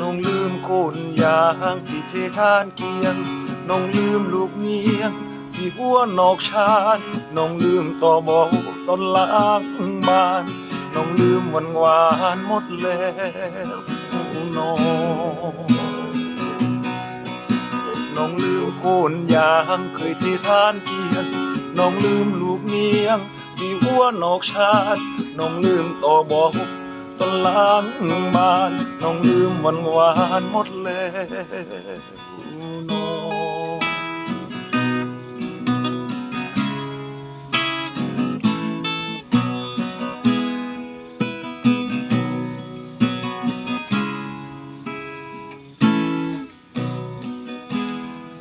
น้องลืมคนอยางที่เททานเกียง น้องลืมลูกเมียงที่หัวนอกชานน้องลืมต่อบอกตอนล้างบ้าน น้องลืมวันวานหมดแล้วน้องน้องลืมโคนยางเคยเททานเกียง น้องลืมลูกเมียงที่หัวนอกชาติน้องลืมต่อบอก ตอนล้างบ้านน้องลืมวันวานหมดแล้วน้อง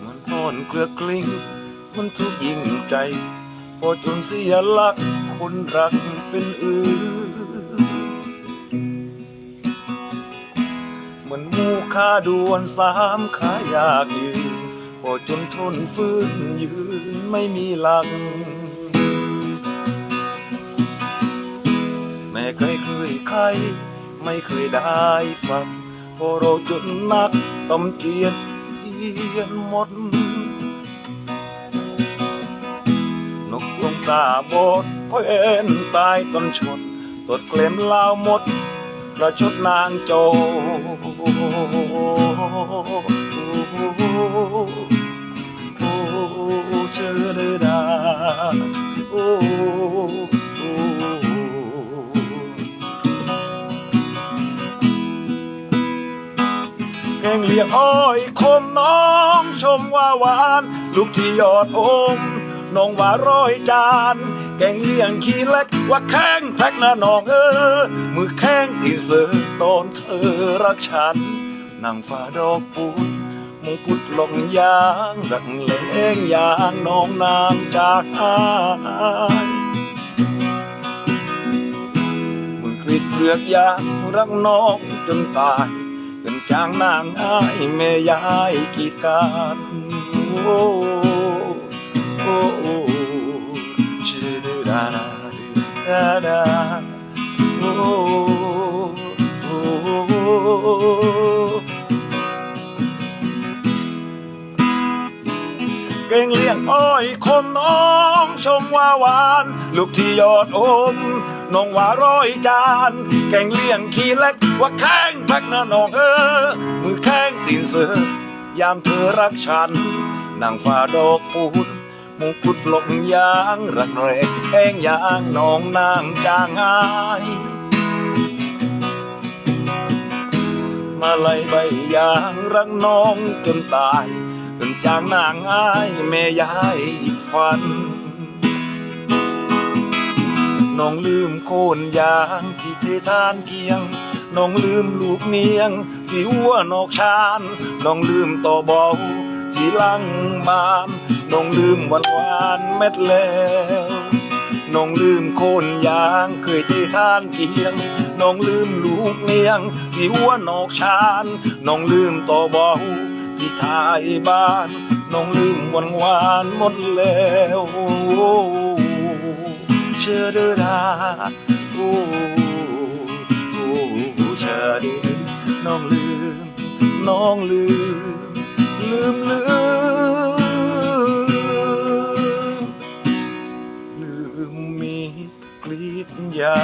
มันอ่อนเกลือกลิ้งมันทุกยิ่งใจ พอจนเสียหลักคนรักเป็นอื่น ค่าดวนสามขายากยืนพอจนทนฟื้นยืนไม่มีหลัก แม่เคยเคยใคร ไม่เคยได้ฟังพอเราจนนักต้มเจียนเทียนหมด นกลงตาบอดเพนตายต้นชนตดเกลมลาวหมด กระชดนางโจ้เชื่อเดอดาโอ้เพลงเลียงอ้อยคมน้องชมว่าหวาน ลูกที่ยอดอมน้องว่าร้อยจาน แกงเลี้ยงขี้เล็กว่าแข้งแพ็กนะน้องเออมือแข้ง ที่เสือตอนเธอรักฉันนั่งฟ้าดอกปูนมงพุดลงยางรักเลงยางน้องนางจากอายมือกรีดเปลือกยางรักน้องจนตายเป็นจางนางอายแม่ยายกีดกันโอ้ เก่งเลี้ยงอ้อยคมน้องชมว่าหวาน ลูกที่ยอดอมน้องว่าร้อยจาน แกงเลี้ยงขี้เล็กว่าแข้งแพ็กนะน้องเออ มือแข้งตีนเสือยามเธอรักฉันนางฟ้าดอกปูนมงกุฎลงยางรักแรกแข้งยางน้องนางจางหาย มาไล่ใบยางรักน้องจนตายจนจางนางอ้ายแม่ยายอีกฟัน น้องลืมโคนยางที่เททานเกียง น้องลืมลูกเนียง ที่หัวนอกชาน น้องลืมต่อเบาที่ลังบาน น้องลืมวันวานเม็ดแล้ว น้องลืม โคนยางเคยเททานเกียงน้องลืมลูกเนียง ที่หัวนอกชานน้องลืมต่อเบาที่ทายบ้านน้องลืมวันวานหมดแล้วเชื่อด้อดาโอ้โอ้เชื่อด้อน้องลืมน้องลืม ดยา